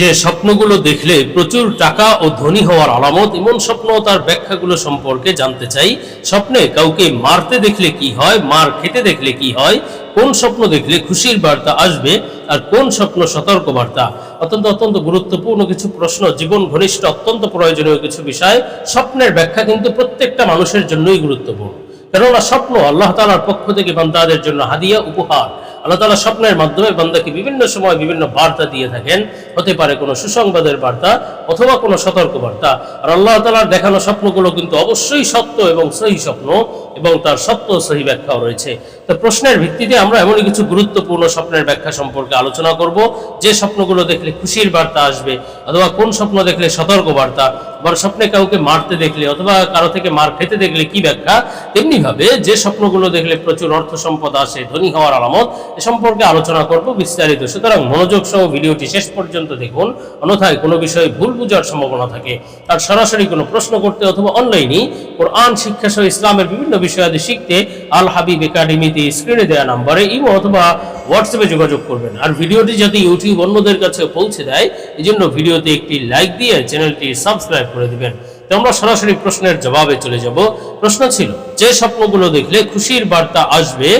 যে স্বপ্নগুলো দেখলে প্রচুর টাকা ও ধনী হওয়ার আলামত, এমন স্বপ্ন তার ব্যাখ্যাগুলো সম্পর্কে জানতে চাই। স্বপ্নে কাউকে মারতে দেখলে কি হয়, মার খেতে দেখলে কি হয়, কোন স্বপ্ন দেখলে খুশির বার্তা আসবে, আর কোন স্বপ্ন সতর্ক বার্তা অত্যন্ত অত্যন্ত গুরুত্বপূর্ণ কিছু প্রশ্ন, জীবন ঘনিষ্ঠ, অত্যন্ত প্রয়োজনীয় কিছু বিষয়। স্বপ্নের ব্যাখ্যা কিন্তু প্রত্যেকটা মানুষের জন্যই গুরুত্বপূর্ণ। কেননা স্বপ্ন আল্লাহ তালার পক্ষ থেকে বান্দাদের জন্য হাদিয়া, উপহার। আল্লাহ তালা স্বপ্নের মাধ্যমে বান্দাকে বিভিন্ন সময় বিভিন্ন বার্তা দিয়ে থাকেন। হতে পারে কোনো সুসংবাদের বার্তা অথবা কোনো সতর্ক বার্তা আর আল্লাহ তালার দেখানো স্বপ্নগুলো কিন্তু অবশ্যই সত্য এবং সেই স্বপ্ন। এবং তার ও সহি ব্যাখ্যাও রয়েছে। তো প্রশ্নের ভিত্তিতে আমরা এমনই কিছু গুরুত্বপূর্ণ স্বপ্নের ব্যাখ্যা সম্পর্কে আলোচনা করব। যে স্বপ্নগুলো দেখলে খুশির বার্তা আসবে, অথবা কোন স্বপ্ন দেখলে সতর্ক বার্তা বা স্বপ্নে কাউকে মারতে দেখলে অথবা কারও থেকে মার খেতে দেখলে কি ব্যাখ্যা তেমনি ভাবে যে স্বপ্নগুলো দেখলে প্রচুর অর্থ সম্পদ আসে, ধনী হওয়ার আলামত, এ সম্পর্কে আলোচনা করব বিস্তারিত। সুতরাং মনোযোগ সহ ভিডিওটি শেষ পর্যন্ত দেখুন। অন্যথায় কোনো বিষয়ে ভুল বুঝার সম্ভাবনা থাকে। আর সরাসরি কোনো প্রশ্ন করতে অথবা অনলাইনে কোরআন শিক্ষা সহ ইসলামের বিভিন্ন বিষয়াদি শিখতে আল হাবিব একাডেমিতে স্ক্রিনে দেওয়া নাম্বারে ইমো অথবা হোয়াটসঅ্যাপে যোগাযোগ করবেন। আর ভিডিওটি যাতে ইউটিউব অন্যদের কাছে পৌঁছে দেয় এই জন্য ভিডিওতে একটি লাইক দিয়ে চ্যানেলটি সাবস্ক্রাইব করে দেবেন। তো আমরা সরাসরি প্রশ্নের জবাবে চলে যাব। প্রশ্ন ছিল, যে স্বপ্নগুলো দেখলে খুশির বার্তা আসবে,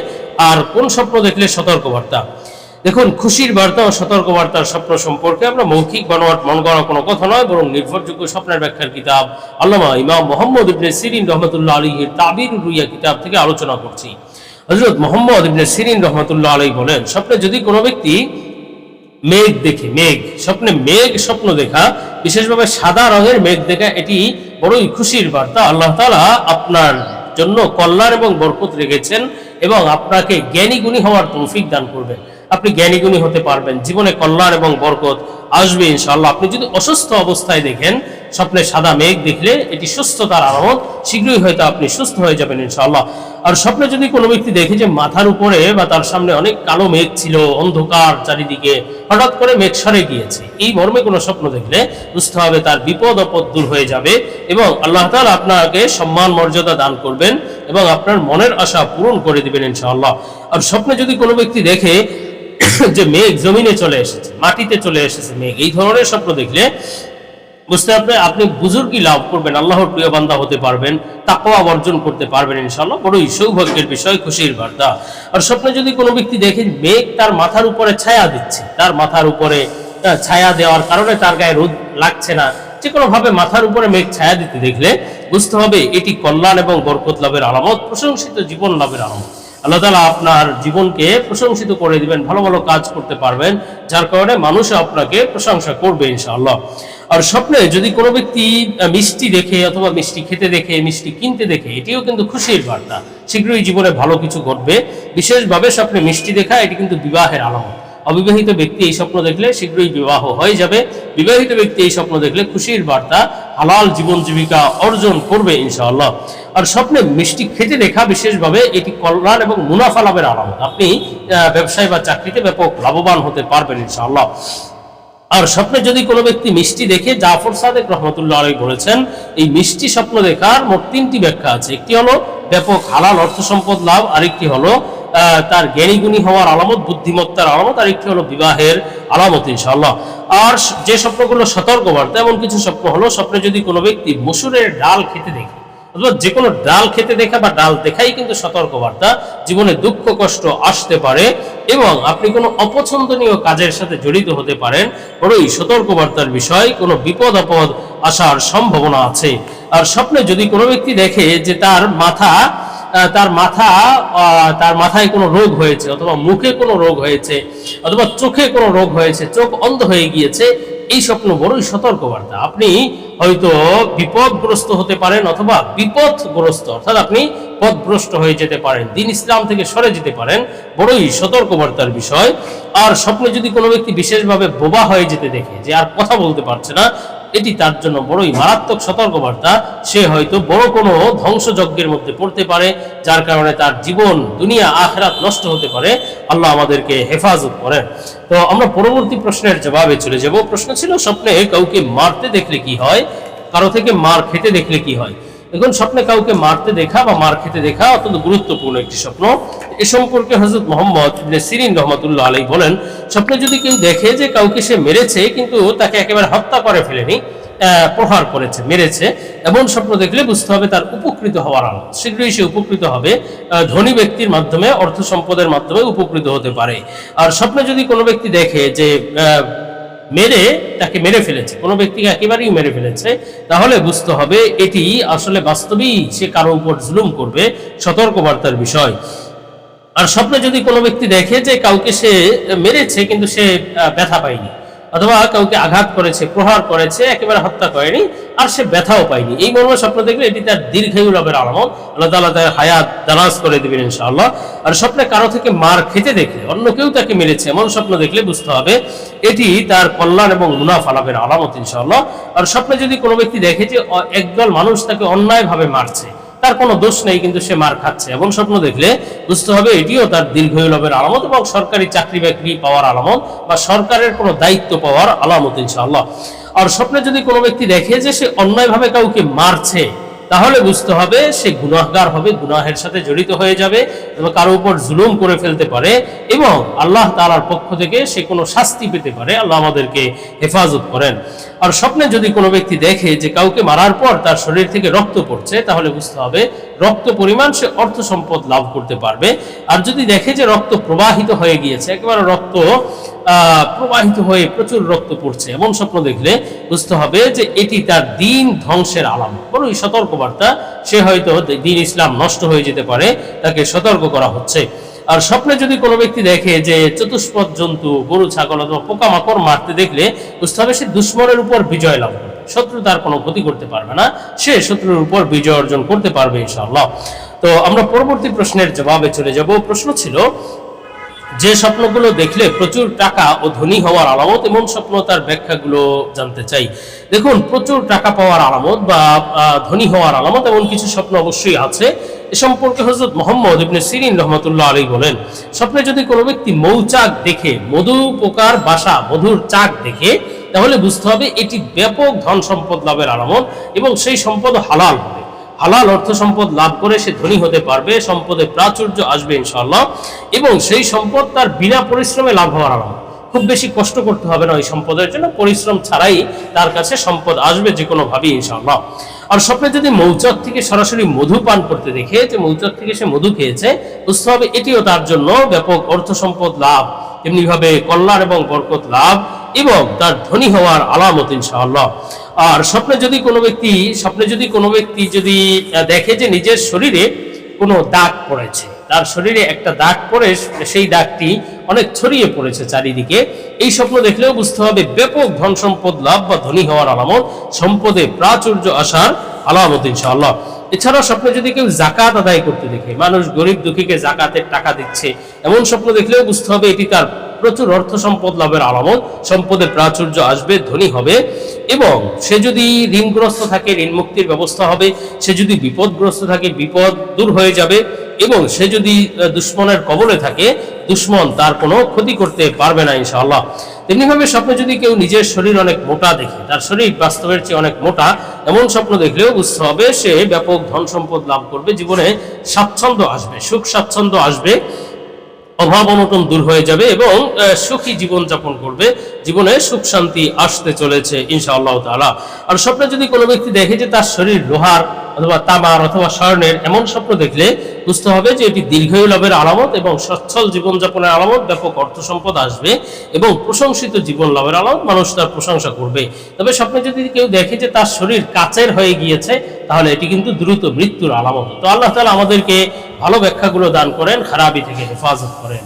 আর কোন স্বপ্ন দেখলে সতর্ক বার্তা দেখুন, খুশির বার্তা ও সতর্ক বার্তার স্বপ্ন সম্পর্কে আমরা মৌখিক বানোয়াট মন করা কোনো কথা নয়, বরং নির্ভরযোগ্য স্বপ্নের ব্যাখ্যার কিতাব আল্লামা ইমাম মোহাম্মদ ইবনে সিরিন রহমতুল্লাহ আলীর তাবির রুইয়া কিতাব থেকে আলোচনা করছি। হজরত মোহাম্মদ ইবনে সিরিন রহমতুল্লাহ আলী বলেন, স্বপ্নে যদি কোনো ব্যক্তি মেঘ দেখে, মেঘ, স্বপ্নে মেঘ স্বপ্ন দেখা, বিশেষভাবে সাদা রঙের মেঘ দেখা, এটি বড়ই খুশির বার্তা। আল্লাহ তালা আপনার জন্য কল্যাণ এবং বরকত রেখেছেন এবং আপনাকে জ্ঞানী গুণী হওয়ার তৌফিক দান করবেন। আপনি জ্ঞানী গুণী হতে পারবেন। জীবনে কল্যাণ এবং বরকত আসবে ইনশাআল্লাহ। আপনি যদি অসুস্থ অবস্থায় দেখেন, স্বপ্নে সাদা মেঘ দেখলে এটি সুস্থতার আলামত, শীঘ্রই হয়তো আপনি সুস্থ হয়ে যাবেন ইনশাআল্লাহ। আর স্বপ্নে যদি কোনো ব্যক্তি দেখে যে মাথার উপরে বা তার সামনে অনেক কালো মেঘ ছিল, অন্ধকার চারিদিকে, হঠাৎ করে মেঘ সরে গিয়েছে, এই মর্মে কোনো স্বপ্ন দেখলে বুঝতে হবে তার বিপদ আপদ দূর হয়ে যাবে এবং আল্লাহ তাআলা আপনাকে সম্মান, মর্যাদা দান করবেন এবং আপনার মনের আশা পূরণ করে দিবেন ইনশাআল্লাহ। আর স্বপ্নে যদি কোনো ব্যক্তি দেখে যে মেঘ জমিনে চলে এসেছে, মাটিতে চলে এসেছে মেঘ, এই ধরনের স্বপ্ন দেখলে বুঝতে পারবে আপনি বুজুর্গি লাভ করবেন, আল্লাহর প্রিয় বান্দা হতে পারবেন, তাকওয়া অর্জন করতে পারবেন ইনশাআল্লাহ, বড়ই সৌভাগ্যের বিষয়, খুশির বার্তা। আর স্বপ্নে যদি কোনো ব্যক্তি দেখে মেঘ তার মাথার উপরে ছায়া দিচ্ছে, তার মাথার উপরে ছায়া দেওয়ার কারণে তার গায়ে রোদ লাগছে না যে কোনো ভাবে মাথার উপরে মেঘ ছায়া দিতে দেখলে বুঝতে হবে এটি কল্যাণ এবং বরকত লাভের আলামত, প্রশংসিত জীবন লাভের আলামত। আল্লাহ তালা আপনার জীবনকে প্রশংসিত করে দিবেন, ভালো ভালো কাজ করতে পারবেন, যার কারণে মানুষ আপনাকে প্রশংসা করবে ইনশাআল্লাহ। আর স্বপ্নে যদি কোনো ব্যক্তি মিষ্টি দেখে অথবা মিষ্টি খেতে দেখে, মিষ্টি কিনতে দেখে, এটিও কিন্তু খুশির বার্তা। শীঘ্রই জীবনে ভালো কিছু ঘটবে। বিশেষভাবে স্বপ্নে মিষ্টি দেখা, এটি কিন্তু বিবাহের আলামত। অবিবাহিত ব্যক্তি এই স্বপ্ন দেখলে শীঘ্রই বিবাহ হয়ে যাবে। বিবাহিত ব্যক্তি এই স্বপ্ন দেখলে খুশির বার্তা, হালাল জীবন জীবিকা অর্জন করবে ইনশাআল্লাহ। আর স্বপ্নে মিষ্টি খেতে দেখা বিশেষভাবে এটি কল্যাণ এবং মুনাফা লাভের আলামত। আপনি ব্যবসায় বা চাকরিতে ব্যাপক লাভবান হতে পারবেন ইনশাআল্লাহ। আর স্বপ্নে যদি কোনো ব্যক্তি মিষ্টি দেখে, জাফর সাদেক রহমতুল্লাহ আলাই বলেছেন, এই মিষ্টি স্বপ্ন দেখার মোট তিনটি ব্যাখ্যা আছে। একটি হলো, ব্যাপক হালাল অর্থ সম্পদ লাভ, আরেকটি হলো তার জ্ঞানী গুণী হওয়ার আলামত, বুদ্ধিমত্তার আলামত, আরেকটি হলো বিবাহের আলামত ইনশাআল্লাহ। আর যে স্বপ্নগুলো সতর্ক বার্তা, এমন কিছু স্বপ্ন হলো, স্বপ্নে যদি কোনো ব্যক্তি মসুরের ডাল খেতে দেখে অথবা যে কোনো ডাল খেতে দেখা বা ডাল দেখাই কিন্তু সতর্ক বার্তা জীবনে দুঃখ, কষ্ট আসতে পারে এবং আপনি কোনো অপছন্দনীয় কাজের সাথে জড়িত হতে পারেন। বড়ই সতর্ক বার্তার বিষয়, কোনো বিপদ, আপদ আসার সম্ভাবনা আছে। আর স্বপ্নে যদি কোনো ব্যক্তি দেখে যে তার মাথা তার মাথা তার মাথায় কোনো রোগ হয়েছে অথবা মুখে কোনো রোগ হয়েছে অথবা চোখে কোনো রোগ হয়েছে, চোখ অন্ধ হয়ে গিয়েছে এই স্বপ্ন বড়ই সতর্কবার্তা। আপনি হয়তো বিপদগ্রস্ত হতে পারেন অথবা বিপদগ্রস্ত অর্থাৎ আপনি পথভ্রষ্ট হয়ে যেতে পারেন, দিন ইসলাম থেকে সরে যেতে পারেন, বড়ই সতর্কবার্তার বিষয়। আর স্বপ্নে যদি কোনো ব্যক্তি বিশেষভাবে বোবা হয়ে যেতে দেখে যে আর কথা বলতে পারছে না এটি তার জন্য বড়ই মারাত্মক সতর্কবার্তা। সে হয়তো বড় কোনো ধ্বংসযজ্ঞের মধ্যে পড়তে পারে, যার কারণে তার জীবন, দুনিয়া, আখরাত নষ্ট হতে পারে। আল্লাহ আমাদেরকে হেফাজত করেন। তো আমরা পরবর্তী প্রশ্নের জবাবে চলে যাব। প্রশ্ন ছিল, স্বপ্নে কাউকে মারতে দেখলে কি হয়? কারও থেকে মার খেতে দেখলে কি হয়? দেখুন স্বপ্নে কাউকে মারতে দেখা বা মার খেতে দেখা অত্যন্ত গুরুত্বপূর্ণ একটি স্বপ্ন। এ সম্পর্কে হজরত মোহাম্মদ সিরিন রহমতুল্লাহ আলাই বলেন, স্বপ্নে যদি কেউ দেখে যে কাউকে সে মেরেছে কিন্তু তাকে একেবারে হত্যা করে ফেলেনি প্রহার করেছে, মেরেছে, এমন স্বপ্ন দেখলে বুঝতে হবে তার উপকৃত হওয়ার আলো শীঘ্রই সে উপকৃত হবে ধনী ব্যক্তির মাধ্যমে, অর্থ সম্পদের মাধ্যমে উপকৃত হতে পারে। আর স্বপ্নে যদি কোনো ব্যক্তি দেখে যে মেরে তাকে মেরে ফেলেছে। কোনো ব্যক্তিকে একেবারেই মেরে ফেলেছে। তাহলে বুঝতে হবে এটি আসলে বাস্তবেই সে কারও উপর জুলুম করবে, সতর্কবার্তার বিষয়। আর স্বপ্নে যদি কোনো ব্যক্তি দেখে যে কাউকে সে মেরেছে, কিন্তু সে ব্যথা পায়নি। অথবা কাউকে আঘাত করেছে, প্রহার করেছে, একেবারে হত্যা করেনি, আর সে ব্যথাও পায়নি। এই মর্মে স্বপ্ন দেখলে এটি তার দীর্ঘায়ু লাভের আলামত আল্লাহ তাআলা তার হায়াত দারাজ করে দেবেন ইনশাআল্লাহ। আর স্বপ্নে কারও থেকে মার খেতে দেখলে, অন্য কেউ তাকে মেরেছে, এমন স্বপ্ন দেখলে বুঝতে হবে, এটি তার কল্যাণ এবং মুনাফা লাভের আলামত ইনশাআল্লাহ। আর স্বপ্নে যদি কোনো ব্যক্তি দেখে যে একদল মানুষ তাকে অন্যায়ভাবে মারছে তার কোনো দোষ নেই, কিন্তু সে মার খাচ্ছে। এমন স্বপ্ন দেখলে বুঝতে হবে, এটিও তার দীর্ঘায়ু লাভের আলামত এবং সরকারি চাকরি বাকরি পাওয়ার আলামত বা সরকারের কোনো দায়িত্ব পাওয়ার আলামত, ইনশাআল্লাহ। আর স্বপ্নে যদি কোনো ব্যক্তি দেখে যে সে অন্যায়ভাবে কাউকে মারছে, তাহলে বুঝতে হবে সে গুনাহগার হবে, গুনাহের সাথে জড়িত হয়ে যাবে এবং কারও উপর জুলুম করে ফেলতে পারে এবং আল্লাহ তাআলার পক্ষ থেকে সে কোনো শাস্তি পেতে পারে। আল্লাহ আমাদেরকে হেফাজত করেন। আর স্বপ্নে যদি কোনো ব্যক্তি দেখে যে কাউকে মারার পর তার শরীর থেকে রক্ত পড়ছে, তাহলে বুঝতে হবে রক্ত পরিমাণ সে অর্থ সম্পদ লাভ করতে পারবে। আর যদি দেখে যে রক্ত প্রবাহিত হয়ে গিয়েছে, একেবারে রক্ত প্রবাহিত হয়ে প্রচুর রক্ত পড়ছে, এমন স্বপ্ন দেখলে বুঝতে হবে যে এটি তার দিন ধ্বংসের আলাম। বড়ই সতর্কবার্তা, সে হয়তো দিন ইসলাম নষ্ট হয়ে যেতে পারে, তাকে সতর্ক করা হচ্ছে। আর স্বপ্নে যদি কোনো ব্যক্তি দেখে যে চতুষ্পদ জন্তু, গরু, ছাগল অথবা পোকামাকড় মারতে দেখলে, বুঝতে হবে সে দুশ্মনের উপর বিজয় লাভ করবে শত্রু তার কোনো ক্ষতি করতে পারবে না। সে শত্রুর উপর বিজয় অর্জন করতে পারবে ইনশাআল্লাহ। তো আমরা পরবর্তী প্রশ্নের জবাবে চলে যাব। প্রশ্ন ছিল, যে স্বপ্নগুলো দেখলে প্রচুর টাকা ও ধনী হওয়ার আলামত এমন স্বপ্ন তার ব্যাখ্যাগুলো জানতে চাই। দেখুন, প্রচুর টাকা পাওয়ার আলামত বা ধনী হওয়ার আলামত এমন কিছু স্বপ্ন অবশ্যই আছে। সম্পর্কে হজরত মোহাম্মদ ইবনে সিরিন রহমতুল্লাহ আলী বলেন, স্বপ্নে যদি কোনো ব্যক্তি মৌচাক দেখে, মধু পোকার বাসা, মধুর চাক দেখে, তাহলে বুঝতে হবে এটি ব্যাপক ধন সম্পদ লাভের আলামত এবং সেই সম্পদ হালাল হবে। হালাল অর্থ সম্পদ লাভ করে সে ধনী হতে পারবে সম্পদে প্রাচুর্য আসবে ইনশাআল্লাহ এবং সেই সম্পদ তার বিনা পরিশ্রমে লাভ হওয়ার আলামত খুব বেশি কষ্ট করতে হবে না ওই সম্পদের জন্য, পরিশ্রম ছাড়াই তার কাছে সম্পদ আসবে যে কোনো ভাবে ইনশাআল্লাহ। আর স্বপ্নে যদি মৌচক থেকে সরাসরি মধু পান করতে দেখে যে মৌচক থেকে সে মধু খেয়েছে, বুঝতে হবে এটিও তার জন্য ব্যাপক অর্থ সম্পদ লাভ এমনিভাবে কল্যাণ এবং বরকত লাভ এবং তার ধনী হওয়ার আলামত ইনশাআল্লাহ। আর স্বপ্নে যদি কোনো ব্যক্তি, স্বপ্নে যদি কোনো ব্যক্তি যদি দেখে যে নিজের শরীরে কোনো দাগ পড়েছে তার শরীরে একটা দাগ পড়ে, সেই দাগটি অনেক ছড়িয়ে পড়েছে চারিদিকে। এই স্বপ্ন দেখলেও বুঝতে হবে ব্যাপক ধন সম্পদ লাভ বা ধনী হওয়ার আলামত, সম্পদে প্রাচুর্য আসার আলামত ইনশাআল্লাহ। এছাড়াও স্বপ্নে যদি কেউ জাকাত আদায় করতে দেখে, মানুষ গরিব দুঃখীকে জাকাতের টাকা দিচ্ছে, এমন স্বপ্ন দেখলেও বুঝতে হবে এটি তার প্রচুর অর্থ সম্পদ লাভের আলামত সম্পদের প্রাচুর্য আসবে, ধনী হবে এবং সে যদি ঋণগ্রস্ত থাকে ঋণ মুক্তির ব্যবস্থা হবে, সে যদি বিপদগ্রস্ত থাকে, বিপদ দূর হয়ে যাবে এবং সে যদি দুশ্মনের কবলে থাকে, দুশ্মন তার কোনো ক্ষতি করতে পারবে না, ইনশাআল্লাহ। তেমনিভাবে স্বপ্নে যদি কেউ নিজের শরীর অনেক মোটা দেখে, তার শরীর বাস্তবের চেয়ে অনেক মোটা, এমন স্বপ্ন দেখলেও বুঝতে হবে সে ব্যাপক ধন সম্পদ লাভ করবে, জীবনে স্বাচ্ছন্দ্য আসবে, সুখ স্বাচ্ছন্দ্য আসবে, অভাব অনটন দূর হয়ে যাবে এবং সুখী জীবন যাপন করবে, জীবনে সুখ শান্তি আসতে চলেছে, ইনশাআল্লাহ তাআলা। আর স্বপ্নে যদি কোনো ব্যক্তি দেখে যে তার শরীর লোহার অথবা তামার অথবা স্বর্ণের এমন স্বপ্ন দেখলে বুঝতে হবে যে এটি দীর্ঘায়ু লাভের আলামত এবং সচ্ছল জীবনযাপনের আলামত, ব্যাপক অর্থ সম্পদ আসবে এবং প্রশংসিত জীবন লাভের আলামত মানুষ তার প্রশংসা করবে। তবে স্বপ্নে যদি কেউ দেখে যে তার শরীর কাচের হয়ে গিয়েছে, তাহলে এটি কিন্তু দ্রুত মৃত্যুর আলামত। তো আল্লাহ তাআলা আমাদেরকে ভালো ব্যাখ্যাগুলো দান করেন খারাপি থেকে হেফাজত করেন।